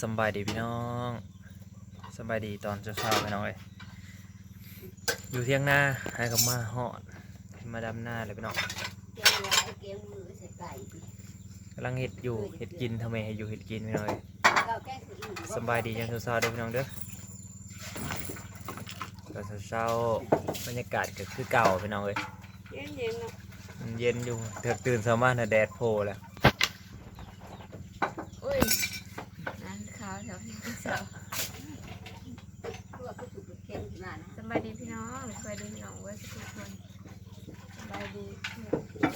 สำบายดีพี่น้องสำบายดีตอนเช้าๆพี่น้องเอ้ยอยู่เที่ยงหน้าให้กับมาหอดมาดำหน้าเลยพี่น้องเจ้าร้ายเกี้ยงมือใส่ไก่กำลังเห็ดอยู่เห็ดกินทำไมให้อยู่เห็ดกินพี่น้องเอ้ยเราแก้คืออื่นสำบายดียังเช้าๆเด้อพี่น้องเด้อตอนเช้าๆบรรยากาศก็คือเก่าพี่น้องเอ้ยเย็นเย็นๆเนาะมันเย็นอยู่เถิดตื่นสามารถนะแดดโผล่แล้ว อุ้ยร้านข้าวแถวนี้เสา เพื่ อกเค็มขึ้นมานะสบายดีพี่น้องสบายดีพี่น้องเว้ยทุกคนสบายดี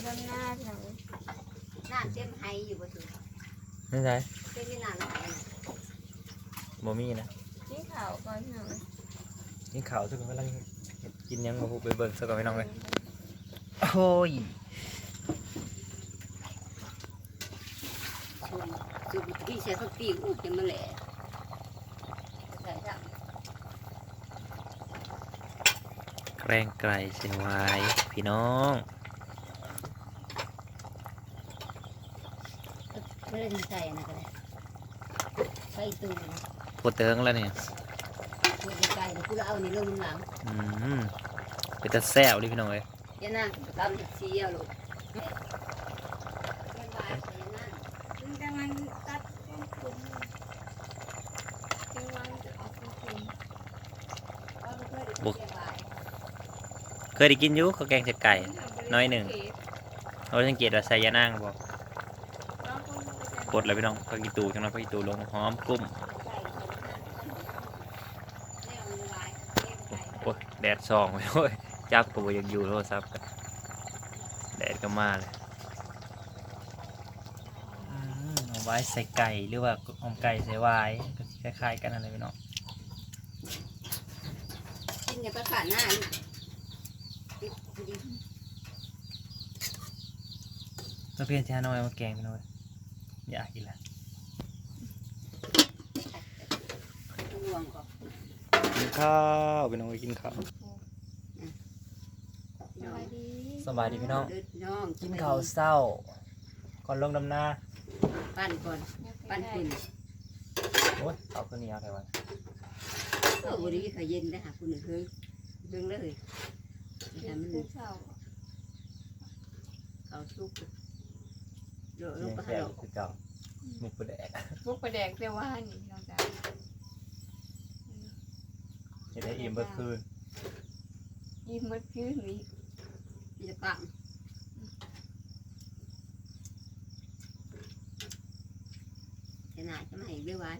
ดำหน้าพี่น้องเว้ยน้ำเต็มไฮอยู่บ่ถูกไม่ใช่เต็มที่หน้ำไหลบ่มีนะนี่ข่าวก่อนพี่น้องเว้ยนี่ข่าวทุกคนกำลังกินยังมาพูไปเบิ่งสักก่อนพี่น้องเลยโอ้ยสูบสูบพี่ใช้ข้าวปีกอุกจนมาแหล่ใส่จ้ะ แกรงไกลเสียไว้พี่น้องไม่ได้ใส่นะก็ได้ใส่ตู้นะปวดเติงแล้วเนี่ยพูดไก่ๆพูดเอานี่ลงหลังอืมเป็นตาแซ่บเลยพี่น้องเอ้ยยานั่งตำเชียวลูกเฮ็ดบายใส่ยานั่งมันกำลังตัดต้นทุนกำลังจะออกต้นทุนเอาไปเพื่อเดี๋ยวเฮ็ดบายเค ยได้กินอยู่ข้าวแกงเจ็ดไก่น้อยหนึ่งเราสังเกตว่าใส่ยานางบอกกดเลยพี่น้องพักกีตูจังนะพักกีตูลงหอมกุ้มโอ้ยแดดส่องไปด้วยจับตัวยังอยู่โทรศัพท์กันแดดก็มาเลยอืมเอาไว้ใส่ไก่หรือว่าหอมไก่ใส่ว้ก็สิคล้ายๆกันอะไรพี่น้องกินอย่าไปขาดหน้า ลูกตัวเพียนที่ฮานอยมาแกงพี่น้องเอ้ยอยากกินละห่วงก่อนกินข้าวพี่น้องเอ้ยกินข้าวสบายดีสบายดีพี่น้องเด้น้องกินข้าวเศร้าก่อนลงดำนาปั้นก่อนปั้นคุณโอ้ยเอาขึ้นนี้เอาไงวะเออวันนี้เขาเย็นได้หาคุณหนึ่งเฮ้ยเรื่องเลย แต่มันคือเช้าเขาชุกเดี๋ยวลยังงไปแซ่หาบคือเก่าหมุกประแดกพวกประแดกเปรี้ยวหว่านนี่พี่น้องจ้าเห็นได้อิ่มเมื่อคืนยิ้มมืดคืนนี้จะปังขนาดจะไม่เรียกว่า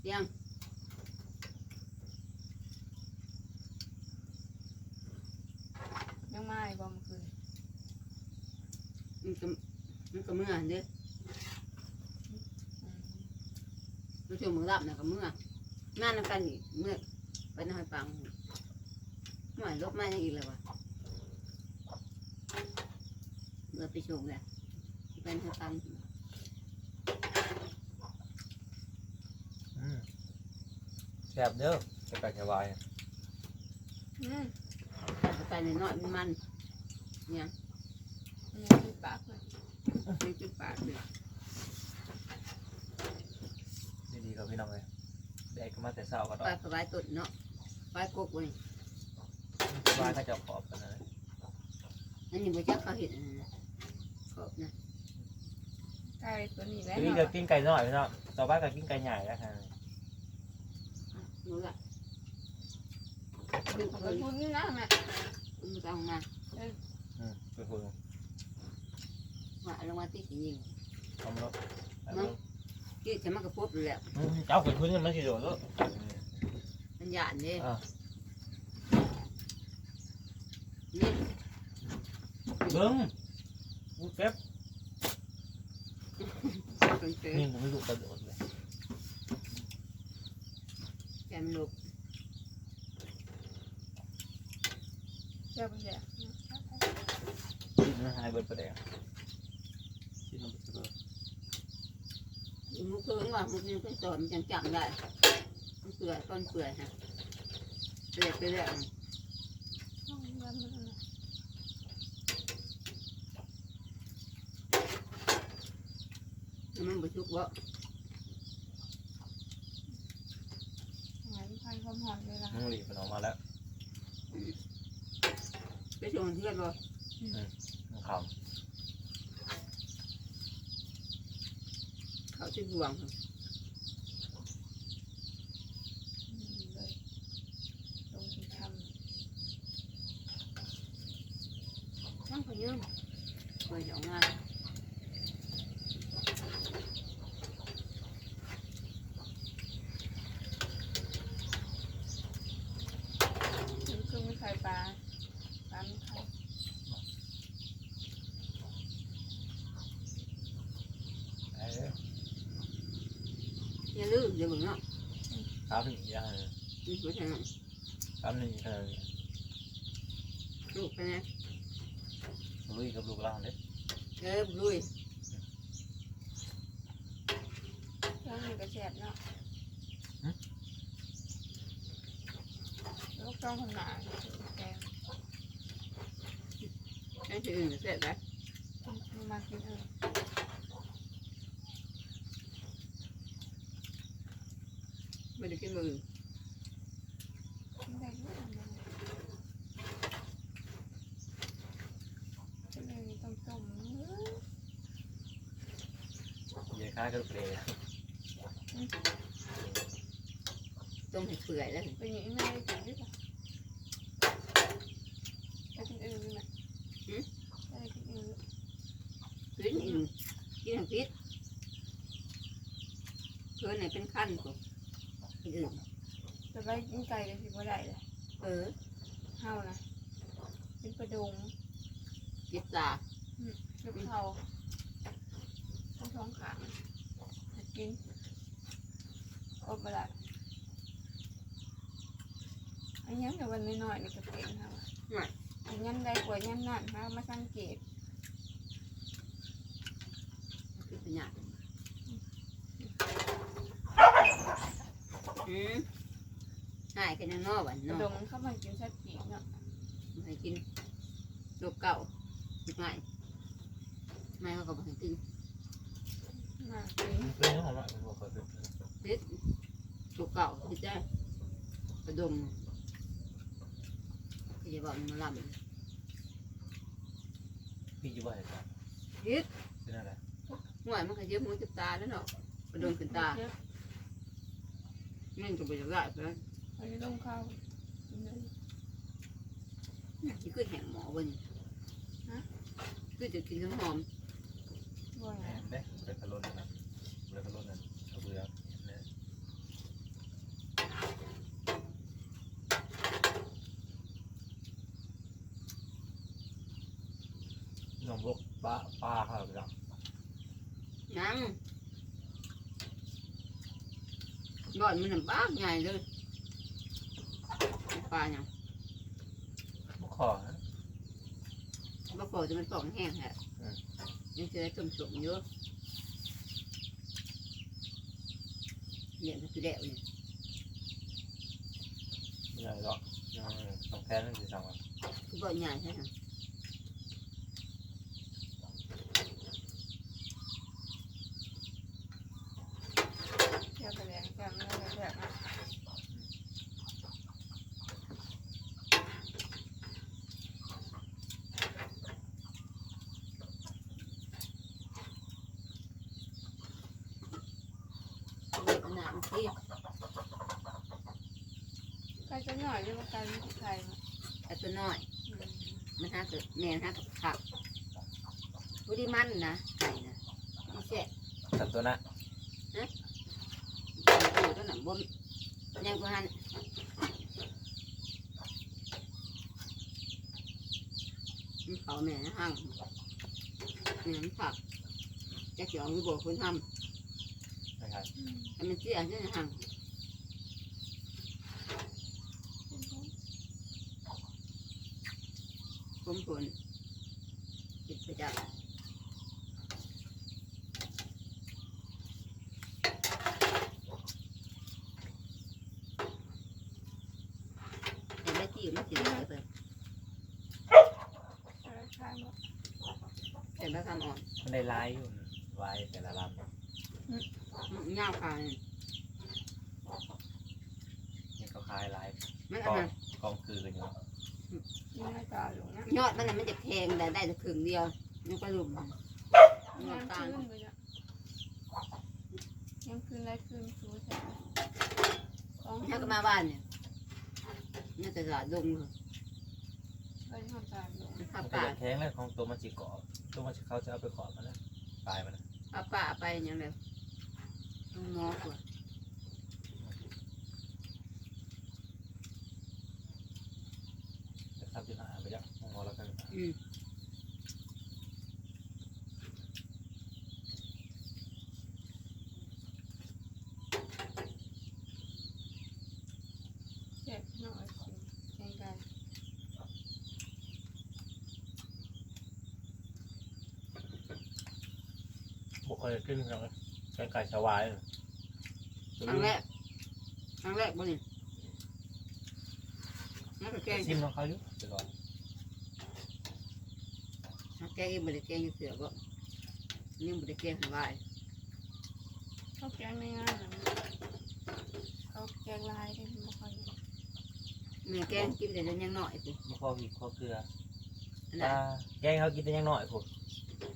เสียง ยังไม่บ่เมื่อคืน มันก็มันก็เมื่อเด้ออืมรู้สึกมึงรับนะก็เมื่อนั่นนำกันนี่เมื่อไปนอนฟังหน่อยลบมาอย่างอีกเลยวะเมื่อไปชมแหละเป็นให้ฟังอืมแซ่บเด้อใส่ไก่ใส่ไว้อืมไปในน้อยมันมันยั งมีปากเลยเป็นจุดปากเลยดีๆกับพี่น้องเลยแดกก็มาแต่เช้าก็ไปได้สบายตุดเนาะไปกกเว้ยไว้ก็จะขอบกันนะอันนี้บ่จักเขาเห็นนะขอบนะไก่ตัวนี้แหละทีนี้ก็กินไก่น้อยพี่น้องต่อไปก็กินไก่ใหญ่แล้วค่ะรู้ละดูขอบเพิ่นคุณนี่นะแม่มันจะเอามาอืมไปคุย ว่าลงมาที่สิยิงทำรถที่จะมากระปุบเลยแหละเจ้าขึ้นพื้นมันสิโดดแล้วมันหยาดเด้อ่านี่เบิ้งมูเก็บคนเจอนี่ผมไม่รู้กระโดดเลยแกมลูกเจ้าเป็นแดกชิ้นมันหายเบิดประเดี๋ยวชิ้นมันเบิด มุกเกินว่ามุกนี่เป็นสอนจังจังได้มันเปื่อยต้นเปื่อยฮะเปื่อยไปเรื่อยต้องเงินมันอะไรแล้วมันบ่ชุกบ่หายพันความหอมเลยล่ะมึงหลีมันออกมาแล้วไปชมเพื่อนบ่มึงข เขาชื่อดวง อืมเลยลงที่ท นั่งไปยืมเคยเอางานำคือคือไม่ไข่ปลาปลาไม่ไข่ำเอ้ย อย่าลืมเดี๋ยวมึงเนาะครับหนึ่งอย่างนี่ไม่ใช่เนาะครับหนึ่งเออลูกไปนะลุยกับลูกเราเนี่ยเออลุยเครื่องมันกระแสบเนาะลูกต้องคนหนาแกงนั่นคืออื่นเสร็จแล้วมันมากินเออ ไม่ได้กินมือไม่ได้รู้อะไรก็เลยต้องต้มเนื้อเยอะค่ากระดูกเลยต้มให้เปื่อยแล้วเป็นอย่างนี้ไม่ได้กินด้วยป่ะไปกินอื่นไหมไปกินอื่นกินอีกกินทั้งพิษเพื่อนไหนเป็นขั้นกูกินอื่นจะ ไปกินไก่กันสิบ่ได้เลยเออเฮานะเป็นประดงกินตาลูกเทาต้องท้องขางให้กินอบมาละอันยังแต่วันน้อยๆนี่ก็เก่งค่ะอันยังได้กว่ายังนั่นค่ะมาสังเกตคือปัญญาอืม หายกันยังนอกวันประเนดอกงมันเข้ามากินสักปีเนาะให้กินลูกเก่าไม่ไม่เขาก็บอกให้กินมากินเรื่องของมันเป็นหัวกระดูกพิษลูกเก่าพิษได้กระดมที่จะบอกมันมาลพี่จะว่าอะไรกันำพิษเป็นอะไรหัวมันก็เยอะมือจุดตาแล้วเนาะกระดมขึ้นตามันก็ไปจะได้ไปแล้ว อันนี้ลงข้าวกินเลยนี่คือแห้งหมอบนคือจะกินน้ำหอมบ่อยแหมเด้เบรกกระโดดนะเบรกกระโดดนะเอาเบื่อเนี่ยน้องพวกปลาปลาเขาไปแล้วนังบ่อนมันน่ะบ้าใหญ่เลยป ลาอย่างพวกคอนะบ่พอจะมันปอกแห้งแฮะยังจะได้ต้มสมเยอะเนี่ยมันคือแล้วเนี่ยไม่ใหญ่หรอกยังต้องแพ้นั่นสิสั่งมาคือบ่อนใหญ่ใช่ไหม เที่ยวไปแรงจังเลยแบบนั้น เด็กหนามที่ไก่จะหน่อยเรียกว่าไก่ไม่ไก่มาไอ้ตัวน้อย อืมมันหาเกิดแม่นหากับผักบุรีมันนะไก่นะนี่แช่สัตว์ตัวน่ะตัวตัวหนังบนยังก็หันมันเขาแม่นะห้างแม่มันผักจะเกี่ยวมือบอกคนทนะ ครับอืมำให้มันเสียเนี่ยนะห้างผมผลติดประจักษ์แต่แม่ที่มันเสียไปเอาไว้ข้างเนาะแต่แม่คำอ่อนมันได้ลายอยู่ลายแต่ละลำ เงาขายนี่เขาคายหลายมันกอะองไรกองคือกันอยู่นี่ไม่ตาหลงนะยอดมันน่ะมันจะแทงได้ได้แต่ครึ่งเดียวยังกระลุมงานคืนไปจ้ะยังคืนไรคืนชูใช่ไหมสองคืถ้านก็มาบ้านเนี่ยน่าจะละดงเลยไปทำตาหลงข้ามันก็ป่าจะแข็งเลยของตัวมันสิกรอบตัวมันสิเขาจะเอาไปกรอบมันนะปลายมันนะข้าป่าไปอย่างเดียว ต้องงอกว่าจะทำจุดหาไปแล้วมองแล้วกันอืมเจ็บหน่อยสิแกงไก่บุคคลขึ้นกันแกงไก่สวายครั้งแรกครั้งแรกบ่นี่นั่นก็แกงซิมของเขาอยู่เดี๋ยวก่อนแกงเองบ่ได้แกงอยู่เสือบ่นี่บ่ได้แกงหวายเขาแกงในงานนะเขาแกงลายได้ไม่ค่อยแม่แกงกินแต่ยังน้อยสิมะพร้าวพริกข้าวเกลืออันปนั้ลานแกงเขากินแต่ยังน้อยผม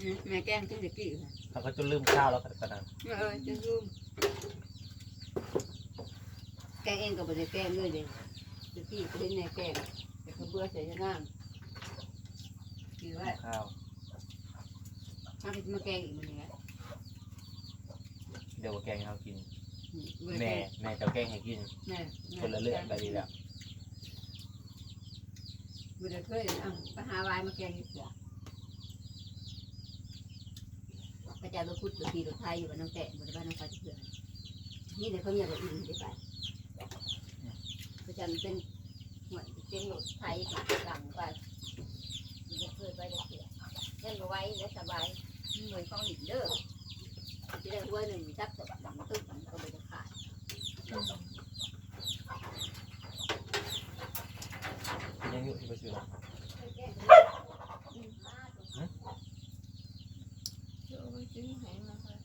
อืมแม่แกงกินแต่กี้ค่ะ เขาก็จะลืมข้าวแล้วขนาดเออจะลืมแกงเองก็บ่ได้แกงเลยเด้ตะกี้ก็เห็นแม่แกงแต่ก็เบื่อใส่ยะนางกินไว้ข้าวถ้าไปมาแกงอีกมันนี่แหละเดี๋ยวแกงเขากินอืมบ่ได้แม่แกงแม่จะแกงให้กินแม่คนละเรื่องไปดีแล้วบ่ได้เคยเอะไปหาวายมาแกงอีกเสือพ ระเจ้าไปพุทธตีรถไทยอยู่บ้านน้องแกะบ่ได้บ้านน้องไฟเสือนนี่เดี๋ยวเขาเมียก็อินได้ไปพระเจ้ามันเป็นเหมือนเป็นรถไทยหลังไปมันจะเคยไปได้เสือเล่นไว้และสบายเหมือนของหลินเด้อจะได้หัวหนึ่งจับสบัดดังตึ้งมันก็เลยจะขาดยังอยู่ที่ปซื้อเดี๋ยวไปซื้อให้มาค่ะ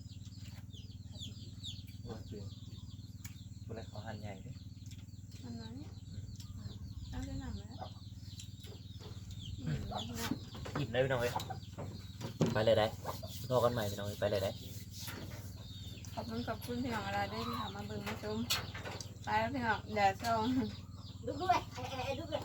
มาซื้อเวลาเขาหั่นใหญ่ด้วยอันนั้นเนี่ยตั้งได้นานแล้วอืมหยิบได้พี่น้องเลยไปเลยได้รอกันใหม่พี่น้องไปเลยได้ขอบคุณขอบคุณพี่น้องอะไรด้วยที่ทำมาเบิ่งมาชมไปแล้วพี่น้องเดี๋ยวส่งดูด้วยไอ้ไอ้ดูด้วย